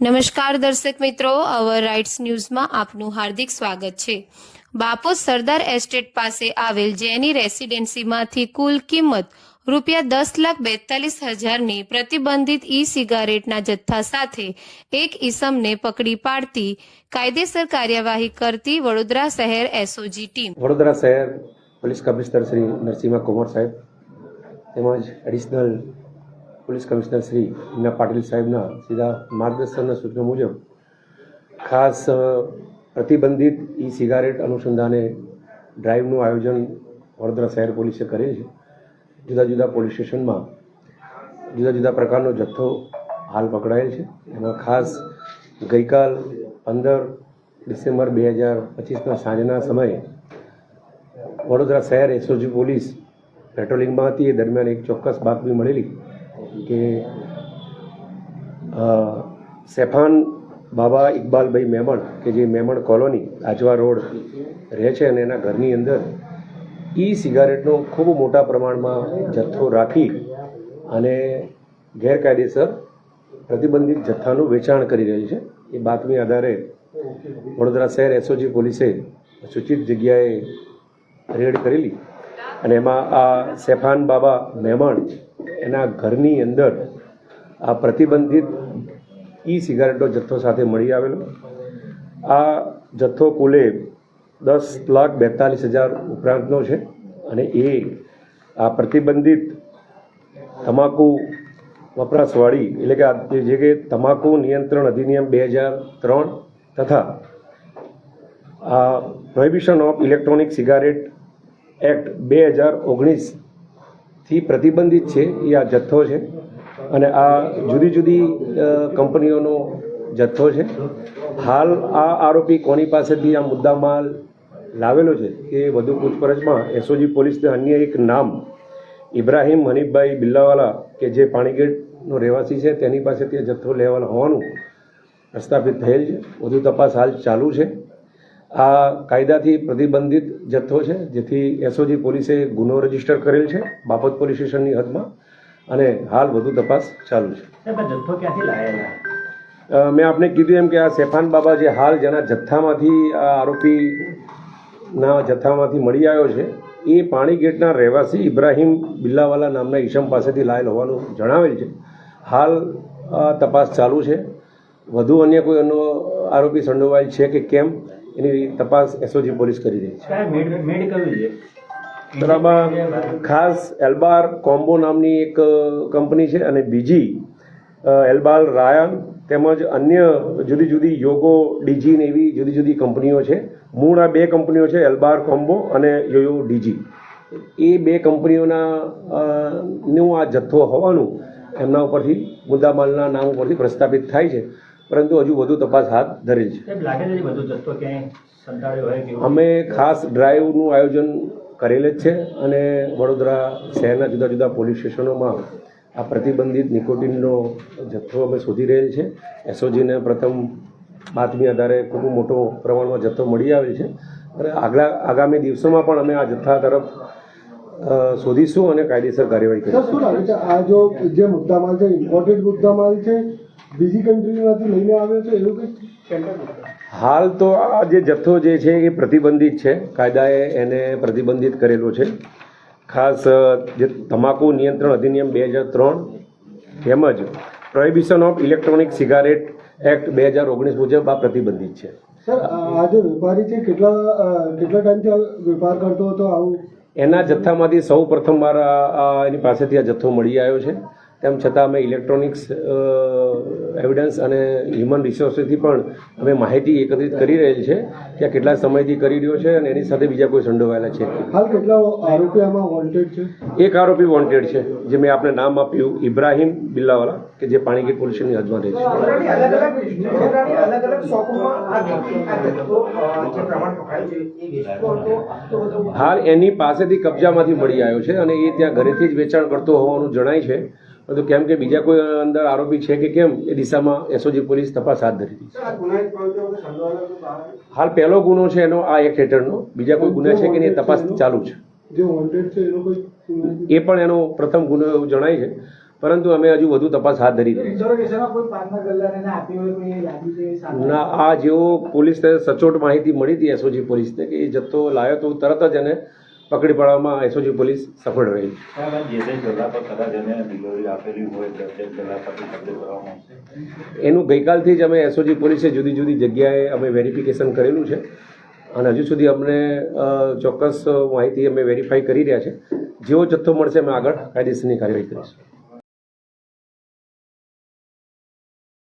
નમસ્કાર દર્શક મિત્રો અવર રાઇટ્સ ન્યૂઝમાં આપનું હાર્દિક સ્વાગત છે. બાપો સરદાર એસ્ટેટ પાસે આવેલ જેની રેસિડેન્સીમાંથી કુલ કિંમત રૂપિયા દસ લાખ બેતાલીસ હજારની પ્રતિબંધિત ઈ સિગારેટના જથ્થા સાથે એક ઈસમને પકડી પાડતી કાયદેસર કાર્યવાહી કરતી વડોદરા શહેર એસઓજી ટીમ. વડોદરા શહેર પોલીસ કમિશનર શ્રી નરસિંહ કુમાર સાહેબ, તેમજ additional police commissioner Shri Meena Patil સાહેબના સીધા માર્ગદર્શનના સૂચનો મુજબ ખાસ પ્રતિબંધિત ઈ સિગારેટ અનુસંધાને ડ્રાઈવનું આયોજન વડોદરા શહેર પોલીસે કરેલ છે. જુદા જુદા પોલીસ સ્ટેશનમાં જુદા જુદા પ્રકારનો જથ્થો હાલ પકડાયેલ છે. એમાં ખાસ ગઈકાલ પંદર ડિસેમ્બર બે હજાર પચીસના સાંજના સમયે વડોદરા શહેર એસઓજી પોલીસ પેટ્રોલિંગમાં હતી. એ દરમિયાન એક ચોક્કસ બાતમી મળેલી કે સેફાન બાબા ઇકબાલભાઈ મેમણ, કે જે મેમણ કોલોની, આજવા રોડ રહે છે અને એના ઘરની અંદર ઈ સિગારેટનો ખૂબ મોટા પ્રમાણમાં જથ્થો રાખી અને ગેરકાયદેસર પ્રતિબંધિત જથ્થાનું વેચાણ કરી રહ્યું છે. એ બાતમી આધારે વડોદરા શહેર એસઓજી પોલીસે સૂચિત જગ્યાએ રેડ કરેલી અને એમાં આ સેફાન બાબા મહેમાન એના ઘરની અંદર આ પ્રતિબંધિત ઈ સિગારેટનો જથ્થો સાથે મળી આવેલો. આ જથ્થો કુલે દસ લાખ બેતાલીસ હજાર ઉપરાંતનો છે અને એ આ પ્રતિબંધિત તમાકુ વપરાશવાળી, એટલે કે આ જે કે તમાકુ નિયંત્રણ અધિનિયમ બે હજાર ત્રણ તથા આ prohibition of electronic cigarette act બે હજાર ઓગણીસથી પ્રતિબંધિત છે, એ આ જથ્થો છે. અને આ જુદી જુદી કંપનીઓનો જથ્થો છે. હાલ આ આરોપી કોની પાસેથી આ મુદ્દામાલ લાવેલો છે એ વધુ પૂછપરછમાં એસઓજી પોલીસને અન્ય એક નામ ઇબ્રાહીમ હનીફભાઈ બિલ્લાવાલા, કે જે પાણીગેટનો રહેવાસી છે, તેની પાસેથી આ જથ્થો લેવાનો હોવાનું પ્રસ્થાપિત થયેલ છે. વધુ તપાસ હાલ ચાલુ છે. આ કાયદાથી પ્રતિબંધિત જથ્થો છે જેથી એસઓજી પોલીસે ગુનો રજિસ્ટર કરેલ છે બાપત પોલીસ સ્ટેશનની હદમાં અને હાલ વધુ તપાસ ચાલુ છે. જથ્થો ક્યાંથી લાયેલા? મેં આપને કીધું એમ કે આ સેફાન બાબા જે હાલ જેના જથ્થામાંથી આ આરોપીના જથ્થામાંથી મળી આવ્યો છે એ પાણીગેટના રહેવાસી ઇબ્રાહિમ બિલ્લાવાલા નામના ઈશમ પાસેથી લાયેલ હોવાનું જણાવેલ છે. હાલ તપાસ ચાલુ છે. વધુ અન્ય કોઈ અન્ય આરોપી સંડોવાયેલ છે કે કેમ? એની તપાસ એસઓજી પોલીસ કરી રહી છે. સાહેબ મેડ મેડ કયું છે બરાબર ખાસ એલબાર કોમ્બો નામની એક કંપની છે અને બીજી એલબાર રાયન તેમજ અન્ય જુદી જુદી યોગો ડીજી ને એવી જુદી જુદી કંપનીઓ છે. મૂળ આ બે કંપનીઓ છે એલબાર કોમ્બો અને યોયો ડીજી. એ બે કંપનીઓના નું આ જથ્થો હોવાનું એમના ઉપરથી મુદ્દામાલના નામ ઉપરથી પ્રસ્થાપિત થાય છે. પરંતુ હજુ વધુ તપાસ હાથ ધરેલ છે. સાહેબ લાગે છે બધો જથ્થો ક્યાંય સંતાડ્યો હોય કે એવું? અમે ખાસ ડ્રાઈવનું આયોજન કરેલ જ છે અને વડોદરા શહેરના જુદા જુદા પોલીસ સ્ટેશનોમાં આ પ્રતિબંધિત નિકોટિનનો જથ્થો અમે શોધી રહેલ છે. એસઓજીને પ્રથમ બાતમી આધારે ખૂબ મોટો પ્રમાણમાં જથ્થો મળી આવેલ છે. અને આગલા આગામી દિવસોમાં પણ અમે આ જથ્થા તરફ શોધીશું અને કાયદેસર કાર્યવાહી કરીશું. શું લાગે છે? આ જો જે મુદ્દામાલ છે ઇમ્પોર્ટેડ મુદ્દામાલ છે બીજી કન્ટ્રીમાંથી લઈને આવ્યો છે એવું કંઈક હાલ તો આ જે જથ્થો જે છે એ પ્રતિબંધિત છે કાયદાએ એને પ્રતિબંધિત કરેલો છે. ખાસ જે તમાકુ નિયંત્રણ અધિનિયમ બે હજાર ત્રણ તેમજ prohibition of electronic cigarette act બે હજાર ઓગણીસ મુજબ આ પ્રતિબંધિત છે. સર આ જે વેપારી છે કેટલા કેટલા ટાઈમથી વેપાર કરતો હતો આવું? એના જથ્થામાંથી સૌ પ્રથમવાર એની પાસેથી આ જથ્થો મળી આવ્યો છે. તેમ છતાં અમે ઇલેક્ટ્રોનિક્સ એવિડન્સ અને હ્યુમન રિસોર્સથી પણ અમે માહિતી એકત્રિત કરી રહેલ છે કે આ કેટલા સમયથી કરી રહ્યો છે અને એની સાથે બીજા કોઈ સંડોવાયેલા છે. હાલ કેટલા આરોપી આમાં વોન્ટેડ છે? એક આરોપી વોન્ટેડ છે જે મેં આપને નામ આપ્યું ઇબ્રાહિમ બિલ્લાવાલા કે જે પાણીગેટ પોલીસ સ્ટેશનની હદમાં રહે છે. હાલ એની પાસેથી કબજામાંથી મળી આવ્યો છે અને એ ત્યાં ઘરેથી જ વેચાણ કરતો હોવાનું જણાય છે. પરંતુ કેમ કે બીજા કોઈ અંદર આરોપી છે કે કેમ એ દિશામાં એસઓજી પોલીસ તપાસ હાથ ધરી હતી હાલ પહેલો ગુનો છે એનો આ એક હેઠળનો. બીજા કોઈ ગુના છે કે નહીં એ તપાસ ચાલુ છે. એ પણ એનો પ્રથમ ગુનો એવું જણાય છે. પરંતુ અમે હજુ વધુ તપાસ હાથ ધરી ના આ જેવો પોલીસને સચોટ માહિતી મળી હતી એસઓજી પોલીસને કે એ જથ્થો લાવ્યો તો તરત જ એને પકડી પાડવામાં એસઓજી પોલીસ સફળ રહી. એનું ગઈકાલથી જ અમે એસઓજી પોલીસે જુદી જુદી જગ્યાએ અમે વેરિફિકેશન કરેલું છે. અને હજુ સુધી અમને ચોક્કસ માહિતી અમે વેરીફાઈ કરી રહ્યા છે. જેવો જથ્થો મળશે અમે આગળ કાયદેસરની કાર્યવાહી કરીશું.